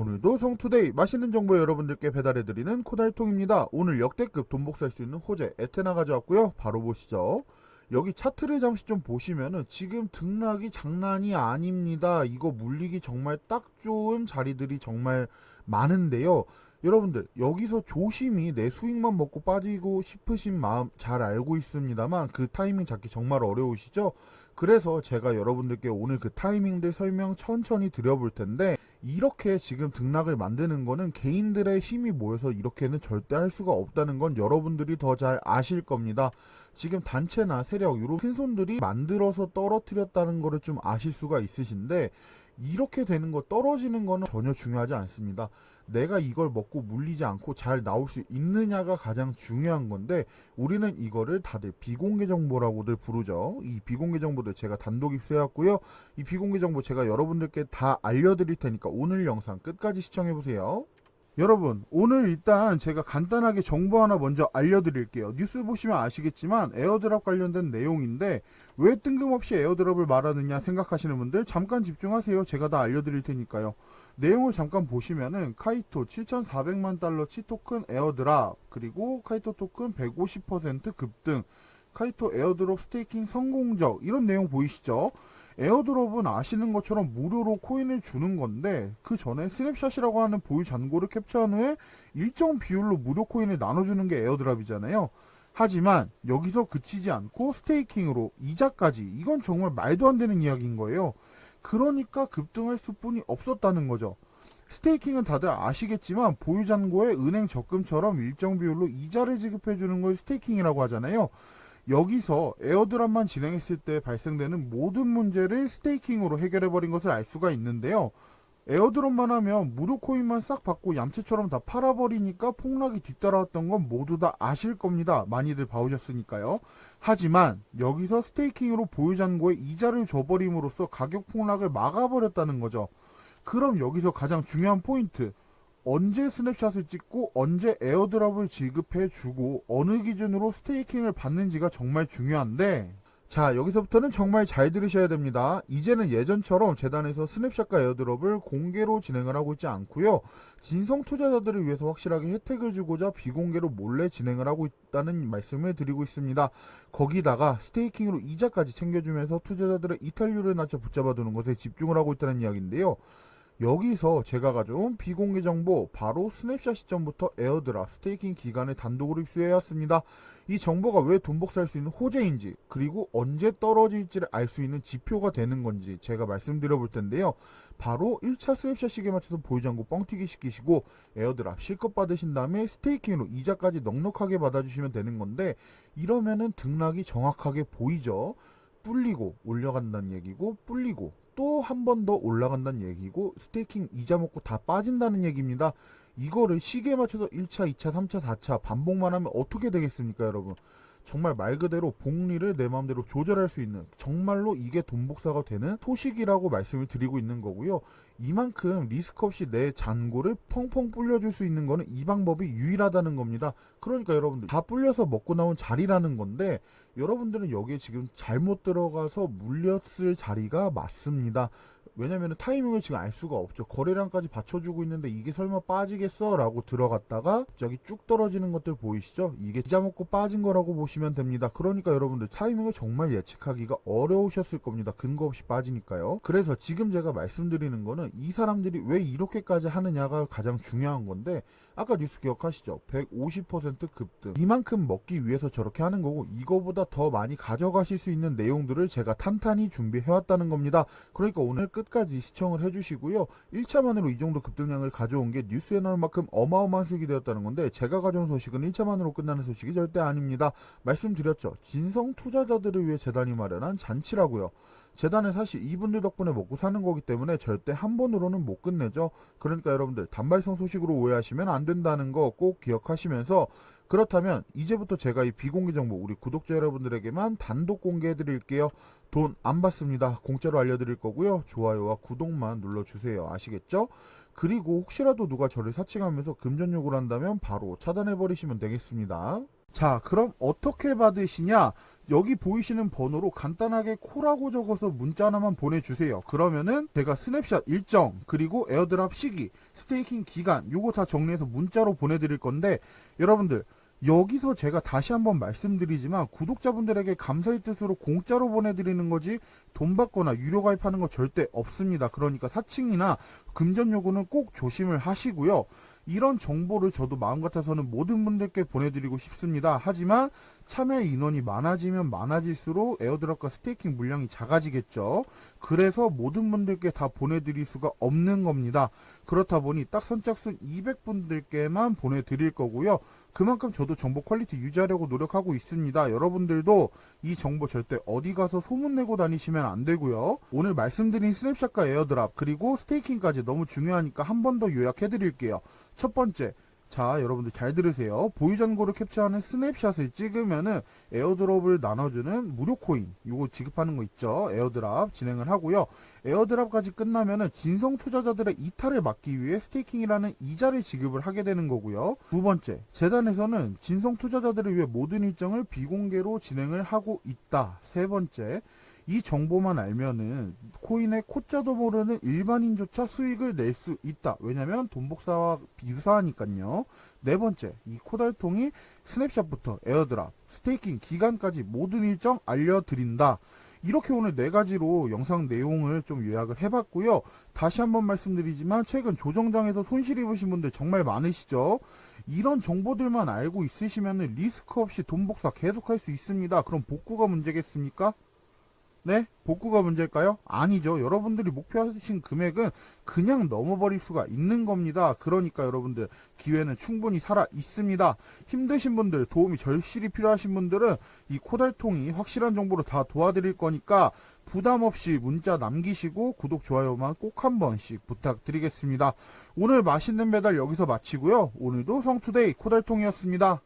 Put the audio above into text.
오늘도 성투데이 맛있는 정보 여러분들께 배달해드리는 코달통입니다. 오늘 역대급 돈 복사할 수 있는 호재 에테나 가져왔고요. 바로 보시죠. 여기 차트를 잠시 좀 보시면은 지금 등락이 장난이 아닙니다. 이거 물리기 정말 딱 좋은 자리들이 정말 많은데요. 여러분들 여기서 조심히 내 수익만 먹고 빠지고 싶으신 마음 잘 알고 있습니다만 그 타이밍 잡기 정말 어려우시죠? 그래서 제가 여러분들께 오늘 그 타이밍들 설명 천천히 드려볼 텐데 이렇게 지금 등락을 만드는 거는 개인들의 힘이 모여서 이렇게는 절대 할 수가 없다는 건 여러분들이 더 잘 아실 겁니다. 지금 단체나 세력 이런 큰 손들이 만들어서 떨어뜨렸다는 거를 좀 아실 수가 있으신데 이렇게 되는 거 떨어지는 거는 전혀 중요하지 않습니다. 내가 이걸 먹고 물리지 않고 잘 나올 수 있느냐가 가장 중요한 건데 우리는 이거를 다들 비공개 정보라고들 부르죠. 이 비공개 정보들 제가 단독 입수해왔고요. 이 비공개 정보 제가 여러분들께 다 알려드릴 테니까 오늘 영상 끝까지 시청해보세요. 여러분 오늘 일단 제가 간단하게 정보 하나 먼저 알려드릴게요. 뉴스 보시면 아시겠지만 에어드랍 관련된 내용인데 왜 뜬금없이 에어드랍을 말하느냐 생각하시는 분들 잠깐 집중하세요. 제가 다 알려드릴 테니까요. 내용을 잠깐 보시면은 카이토 7,400만 달러 치 토큰 에어드랍 그리고 카이토 토큰 150% 급등 카이토 에어드롭 스테이킹 성공적 이런 내용 보이시죠 에어드롭은 아시는 것처럼 무료로 코인을 주는 건데 그 전에 스냅샷이라고 하는 보유 잔고를 캡처한 후에 일정 비율로 무료 코인을 나눠주는 게 에어드랍이잖아요. 하지만 여기서 그치지 않고 스테이킹으로 이자까지 이건 정말 말도 안 되는 이야기인 거예요. 그러니까 급등할 수뿐이 없었다는 거죠. 스테이킹은 다들 아시겠지만 보유 잔고에 은행 적금처럼 일정 비율로 이자를 지급해 주는 걸 스테이킹이라고 하잖아요. 여기서 에어드랍만 진행했을 때 발생되는 모든 문제를 스테이킹으로 해결해버린 것을 알 수가 있는데요. 에어드롭만 하면 무료 코인만 싹 받고 얌체처럼 다 팔아버리니까 폭락이 뒤따라왔던 건 모두 다 아실 겁니다. 많이들 봐오셨으니까요. 하지만 여기서 스테이킹으로 보유잔고에 이자를 줘버림으로써 가격 폭락을 막아버렸다는 거죠. 그럼 여기서 가장 중요한 포인트. 언제 스냅샷을 찍고 언제 에어드랍을 지급해 주고 어느 기준으로 스테이킹을 받는지가 정말 중요한데 자 여기서부터는 정말 잘 들으셔야 됩니다. 이제는 예전처럼 재단에서 스냅샷과 에어드랍을 공개로 진행을 하고 있지 않고요. 진성 투자자들을 위해서 확실하게 혜택을 주고자 비공개로 몰래 진행을 하고 있다는 말씀을 드리고 있습니다. 거기다가 스테이킹으로 이자까지 챙겨주면서 투자자들의 이탈률을 낮춰 붙잡아 두는 것에 집중을 하고 있다는 이야기인데요 여기서 제가 가져온 비공개 정보 바로 스냅샷 시점부터 에어드랍 스테이킹 기간을 단독으로 입수해왔습니다. 이 정보가 왜 돈 복사할 수 있는 호재인지 그리고 언제 떨어질지를 알 수 있는 지표가 되는 건지 제가 말씀드려 볼 텐데요. 바로 1차 스냅샷 시기에 맞춰서 보유잔고 뻥튀기 시키시고 에어드랍 실컷 받으신 다음에 스테이킹으로 이자까지 넉넉하게 받아주시면 되는 건데 이러면은 등락이 정확하게 보이죠. 불리고 올려간다는 얘기고 불리고 또 한 번 더 올라간다는 얘기고 스테이킹 이자 먹고 다 빠진다는 얘기입니다. 이거를 시기에 맞춰서 1차, 2차, 3차, 4차 반복만 하면 어떻게 되겠습니까, 여러분? 정말 말 그대로 복리를 내 마음대로 조절할 수 있는 정말로 이게 돈 복사가 되는 소식이라고 말씀을 드리고 있는 거고요. 이만큼 리스크 없이 내 잔고를 펑펑 불려줄 수 있는 거는 이 방법이 유일하다는 겁니다. 그러니까 여러분들 다 불려서 먹고 나온 자리라는 건데 여러분들은 여기에 지금 잘못 들어가서 물렸을 자리가 맞습니다. 왜냐면 타이밍을 지금 알 수가 없죠. 거래량까지 받쳐주고 있는데 이게 설마 빠지겠어? 라고 들어갔다가 갑자기 쭉 떨어지는 것들 보이시죠? 이게 기자 먹고 빠진 거라고 보시면 됩니다. 그러니까 여러분들 타이밍을 정말 예측하기가 어려우셨을 겁니다. 근거 없이 빠지니까요. 그래서 지금 제가 말씀드리는 거는 이 사람들이 왜 이렇게까지 하느냐가 가장 중요한 건데 아까 뉴스 기억하시죠? 150% 급등. 이만큼 먹기 위해서 저렇게 하는 거고 이거보다 더 많이 가져가실 수 있는 내용들을 제가 탄탄히 준비해왔다는 겁니다. 그러니까 오늘 끝 까지 시청을 해주시고요. 1차만으로 이 정도 급등량을 가져온 게 뉴스에 나올 만큼 어마어마한 수익이 되었다는 건데 제가 가져온 소식은 1차만으로 끝나는 소식이 절대 아닙니다. 말씀드렸죠. 진성 투자자들을 위해 재단이 마련한 잔치라고요. 재단은 사실 이분들 덕분에 먹고 사는 거기 때문에 절대 한 번으로는 못 끝내죠. 그러니까 여러분들 단발성 소식으로 오해하시면 안 된다는 거 꼭 기억하시면서 그렇다면 이제부터 제가 이 비공개 정보 우리 구독자 여러분들에게만 단독 공개해 드릴게요. 돈 안 받습니다. 공짜로 알려드릴 거고요. 좋아요와 구독만 눌러주세요. 아시겠죠? 그리고 혹시라도 누가 저를 사칭하면서 금전 요구를 한다면 바로 차단해 버리시면 되겠습니다. 자, 그럼 어떻게 받으시냐? 여기 보이시는 번호로 간단하게 코라고 적어서 문자 하나만 보내주세요. 그러면은 제가 스냅샷 일정, 그리고 에어드랍 시기, 스테이킹 기간, 요거 다 정리해서 문자로 보내드릴 건데, 여러분들, 여기서 제가 다시 한번 말씀드리지만 구독자분들에게 감사의 뜻으로 공짜로 보내드리는 거지 돈 받거나 유료 가입하는 거 절대 없습니다. 그러니까 사칭이나 금전 요구는 꼭 조심을 하시고요. 이런 정보를 저도 마음 같아서는 모든 분들께 보내드리고 싶습니다. 하지만 참여 인원이 많아지면 많아질수록 에어드랍과 스테이킹 물량이 작아지겠죠. 그래서 모든 분들께 다 보내드릴 수가 없는 겁니다. 그렇다 보니 딱 선착순 200분들께만 보내드릴 거고요. 그만큼 저도 정보 퀄리티 유지하려고 노력하고 있습니다. 여러분들도 이 정보 절대 어디 가서 소문내고 다니시면 안 되고요. 오늘 말씀드린 스냅샷과 에어드랍 그리고 스테이킹까지 너무 중요하니까 한 번 더 요약해드릴게요. 첫 번째, 자, 여러분들 잘 들으세요. 보유 잔고를 캡처하는 스냅샷을 찍으면은 에어드랍을 나눠주는 무료 코인, 요거 지급하는 거 있죠. 에어드랍 진행을 하고요. 에어드랍까지 끝나면은 진성 투자자들의 이탈을 막기 위해 스테이킹이라는 이자를 지급을 하게 되는 거고요. 두 번째, 재단에서는 진성 투자자들을 위해 모든 일정을 비공개로 진행을 하고 있다. 세 번째, 이 정보만 알면은 코인의 코자도 모르는 일반인조차 수익을 낼 수 있다. 왜냐면 돈복사와 유사하니까요. 네 번째, 이 코달통이 스냅샷부터 에어드랍, 스테이킹 기간까지 모든 일정 알려드린다. 이렇게 오늘 네 가지로 영상 내용을 좀 요약을 해봤고요. 다시 한번 말씀드리지만 최근 조정장에서 손실 입으신 분들 정말 많으시죠? 이런 정보들만 알고 있으시면 리스크 없이 돈 복사 계속할 수 있습니다. 그럼 복구가 문제겠습니까? 네? 복구가 문제일까요? 아니죠. 여러분들이 목표하신 금액은 그냥 넘어버릴 수가 있는 겁니다. 그러니까 여러분들 기회는 충분히 살아 있습니다. 힘드신 분들, 도움이 절실히 필요하신 분들은 이 코달통이 확실한 정보로 다 도와드릴 거니까 부담 없이 문자 남기시고 구독, 좋아요만 꼭 한 번씩 부탁드리겠습니다. 오늘 맛있는 배달 여기서 마치고요. 오늘도 성투데이 코달통이었습니다.